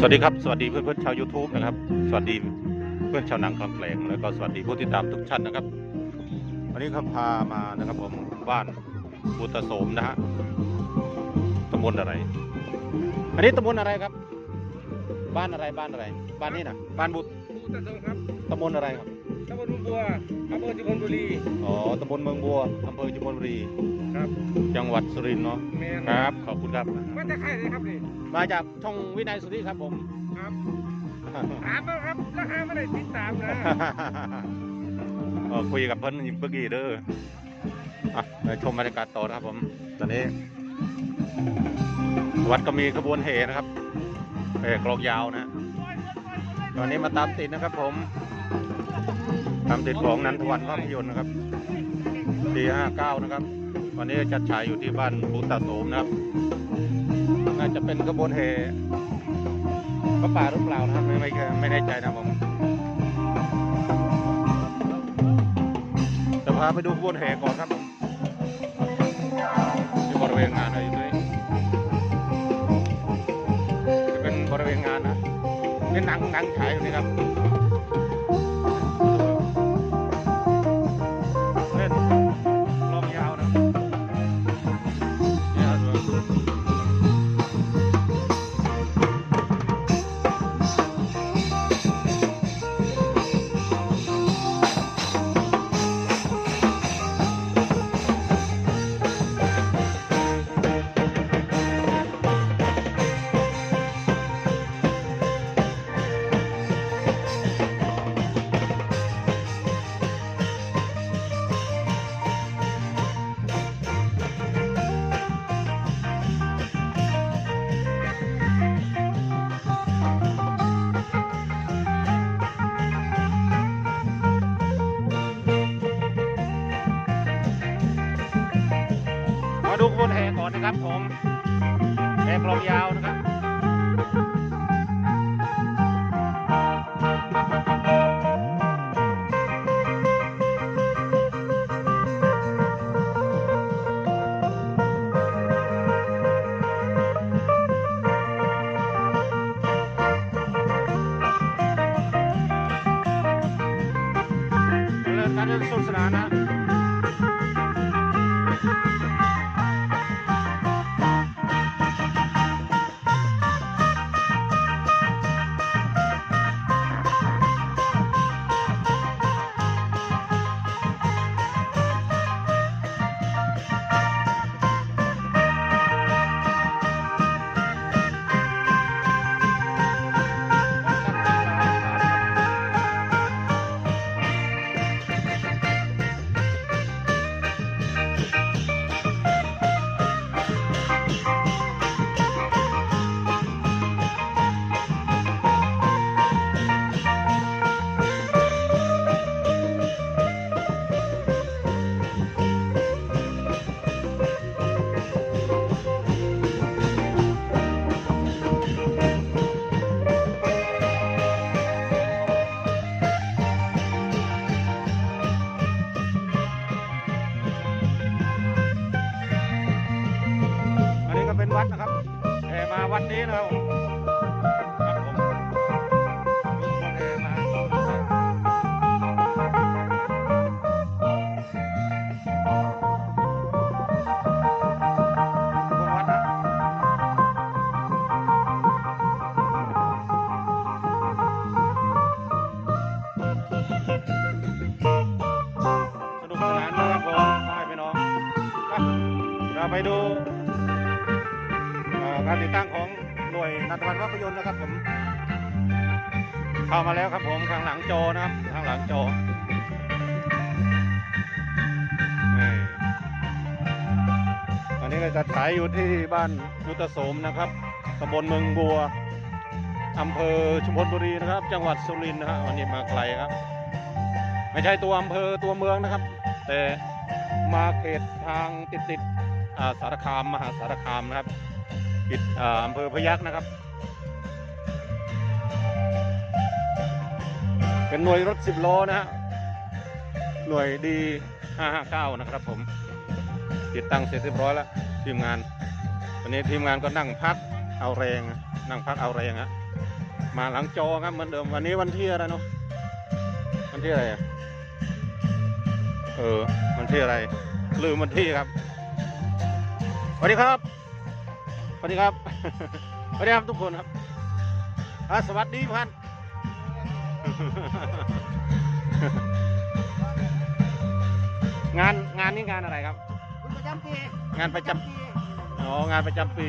สวัสดีครับ สวัสดีเพื่อนเพื่อนๆชาว YouTube นะครับ สวัสดีเพื่อนชาวหนังคลองแกลงแล้วก็สวัสดีผู้ติดตามทุกท่านนะครับ วันนี้เขาพามานะครับผมบ้านบุตรโสมนะฮะตำบลอะไร อันนี้ตำบลอะไรครับ บ้านอะไรบ้านอะไร บ้านนี้นะบ้านบุตรอุตสงครับตำบลอะไรครับตำบลบัวอำเภอจุฬบุรีอ๋อตำบลเมืองบัวอำเภอจุฬบุรี ครับจังหวัดสุรินทร์เนาะ แมนครับ ขอบคุณครับ มาจากใครเลยครับนี่มาจากช่องวินัยสุริครับผม ครับถามมาครับราคาไม่ได้ติดตามนะเออคุยกับเพิ่นเมื่อกี้เด้ออะไปชมบรรยากาศต่อนะครับผม ตอนนี้ วัดก็มีขบวนเหนะครับเอกลองยาวนะ ตอนนี้มาตามติดนะครับผม ตามติดของนันทวันภาพยนตร์นะครับปีห้าเก้านะครับ วันนี้จัดฉายอยู่ที่บ้านบุตรโสมนะครับ น่าจะเป็นขบวนเหพระป่าหรือเปล่านะครับ ไม่ไม่ไม่แน่ใจนะผมจะพาไปดูขบวนแห่ก่อนครับผมที่บริเวณงานอะไรอยู่ด้วยจะเป็นบริเวณงานนะนี่หนังหนังฉายอยู่นี่ครับ นะครับผมแห่กลองยาวนะครับ นี้นะครับผมครับผมแห่มาบนวัดนะสนุกสนานนะครับผมพ่อแม่พี่น้องไปเราไปดูการติดตั้งของ น่วยนัทวันภาพยนตร์นะครับผม เข้ามาแล้วครับผมข้างหลังโจนะครับข้างหลังโจอนี่อันนี้เราจะฉายอยู่ที่บ้านพุทธโสมนะครับตำบลเมืองบัวอำเภอชุมพลบุรีนะครับ จังหวัดสุรินทร์นะฮะวันนี้มาไกลครับ ไม่ใช่ตัวอำเภอตัวเมืองนะครับ แต่มาเขตทางติดติดอ่าสารคามมหาสารคามนะครับ ติดอ่าอำเภอพยัคฆ์นะครับ เป็นหน่วยรถสิบล้อนะฮะหน่วยดี559 นะครับผม ติดตั้งเสร็จเรียบร้อยแล้ว ทีมงาน วันนี้ทีมงานก็นั่งพักเอาแรง นั่งพักเอาแรงฮะมาหลังจอครับเหมือนเดิมวันนี้วันที่อะไรเนาะวันที่อะไรอะเออวันที่อะไรลืมวันที่ครับสวัสดีครับ สวัสดีครับ สวัสดีครับทุกคนครับอะสวัสดีพันงานงานนี้งานอะไรครับคุณประจำปีงานประจำปีอ๋องานประจำปี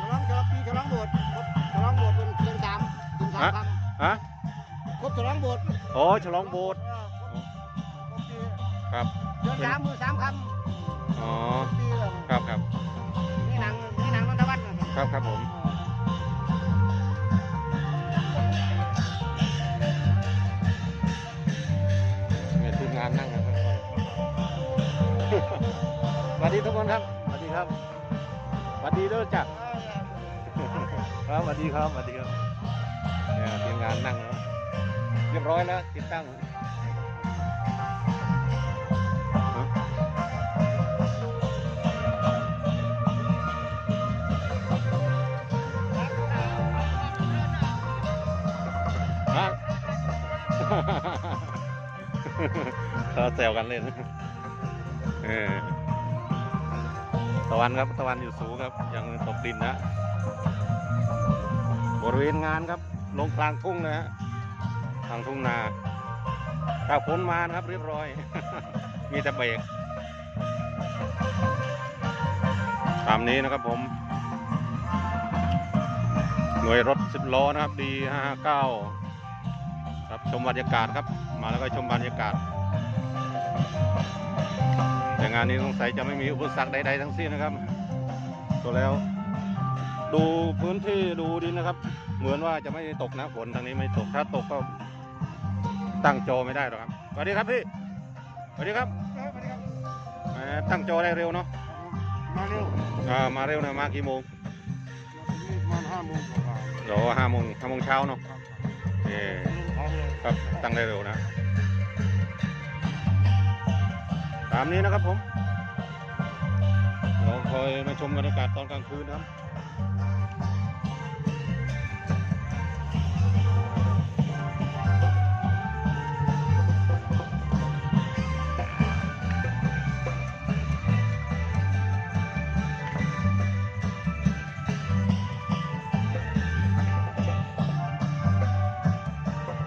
ฉลองฉลองปีฉลองโบสถ์ฉลองโบสถ์เป็นเดือนสามเดือนสามคฮะำครบฉลองโบสถ์โอ้ฉลองโบสถ์เออครบปีครับ เดือนสามมือสามคำอ๋อ ปีเลยครับครับ ครับครับครับผมเนี่ยทีมงานนั่งกันทุกคนสวัสดีทุกคนครับสวัสดีครับสวัสดีเด้อจักรครับสวัสดีครับสวัสดีครับเนี่ยทีมงานนั่งแล้วเรียบร้อยแล้วติดตั้ง แซวกันเล่นเออตะวันครับตะวันอยู่สูงครับ ยังตกดินนะ บริเวณงานครับ ลงกลางทุ่งนะฮะทางทุ่งนาถ้าฝนมานะครับเรียบร้อย มีแต่เบรกตามนี้นะครับผม หน่วยรถสิบล้อนะครับดีห้าเก้าครับชมบรรยากาศครับ มาแล้วก็ชมบรรยากาศ แต่งานนี้สงสัยจะไม่มีอุปสรรคใดๆทั้งสิ้นนะครับตัวแล้ว ดูพื้นที่ดูดินนะครับ เหมือนว่าจะไม่ตกนะฝนทางนี้ไม่ตกถ้าตกก็ตั้งโจอไม่ได้หรอกครับสวัสดีครับพี่สวัสดีครับเออสวัสดีครับแหมตั้งโจอได้เร็วเนาะมาเร็วอ่ามาเร็วนะมากี่โมงประมาณห้าโมงกว่าเดี๋ยวห้าโมงห้าโมงเช้าเนาะเออๆลงท้องเลยครับตั้งได้เร็วนะามนี้นะครับผมเราคอยมาชมบรรยากาศตอนกลางคืนครับ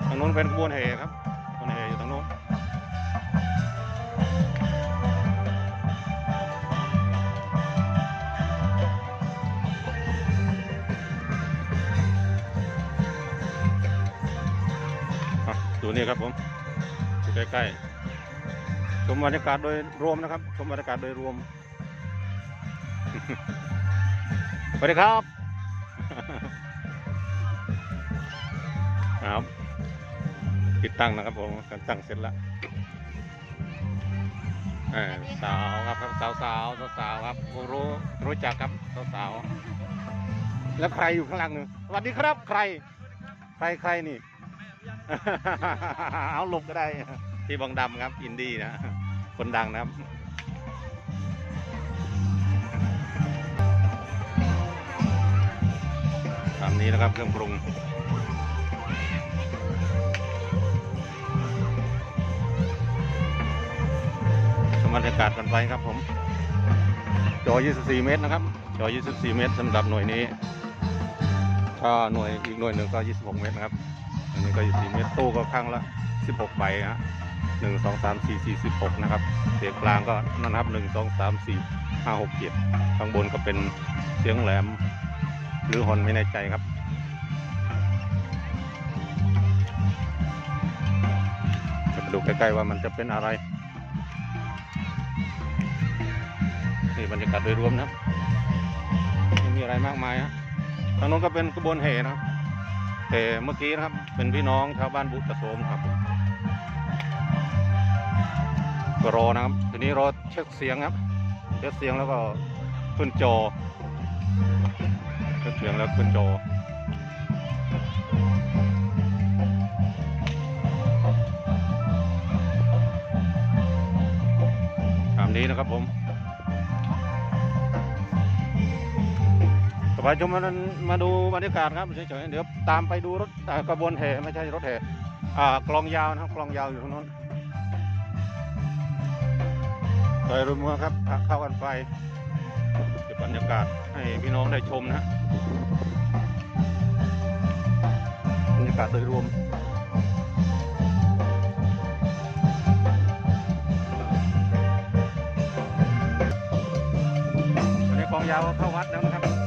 ทางโน้นเป็นขบวนแห่ครับ ดูนี่ครับผมอยู่ใกล้ๆชมบรรยากาศโดยรวมนะครับ ชมบรรยากาศโดยรวมสวัสดีครับครับติดตั้งนะครับผมการตั้งเสร็จแล้วเสาวครับครับสาวสาวสาวสาวครับรู้รู้จักครับสาวสาวแล้วใครอยู่ข้างล่างนึงสวัสดีครับ ใคร ใครใครนี่ เอาหลบก็ได้ พี่บองดำครับ อินดี้นะ คนดังนะครับตามนี้นะครับเครื่องปรุงชมบรรยากาศกันไปครับผม จอ 24 เมตรนะครับ จอ 24 เมตรสำหรับหน่วยนี้ถ้าหน่วยอีกหน่วยหนึ่งก็ 26 เมตรนะครับ อันนี้ก็24เมตรตู้ก็ข้างละ16ใบฮะ1 2 3 4 4 16นะครับเสียงกลางก็นั่นครับ1 2 3 4 5 6 7ข้างบนก็เป็นเสียงแหลม หรือฮอนไม่แน่ใจครับจะดูใกล้ๆว่ามันจะเป็นอะไรนี่บรรยากาศโดยรวมนะไม่มีอะไรมากมายฮะทางโน้นก็เป็นกระบวนแห่นะครับ แห่เมื่อกี้นะครับเป็นพี่น้องชาวบ้านบุตรโสมครับก็รอนะครับทีนี้รอเช็คเสียงครับเช็คเสียงแล้วก็ขึ้นจอเช็คเสียงแล้วขึ้นจอตามนี้นะครับผม ไปชมมาดูบรรยากาศครับเฉยๆเดี๋ยวตามไปดูรถกระบวนแห่ไม่ใช่รถแห่กลองยาวนะครับกลองยาวอยู่ตรงนู้นโดยรวมๆครับเข้ากันไปเก็บบรรยากาศให้พี่น้องได้ชมนะบรรยากาศโดยรวมตอนนี้กองยาวเข้าวัดแล้วนะครับ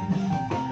Thank you.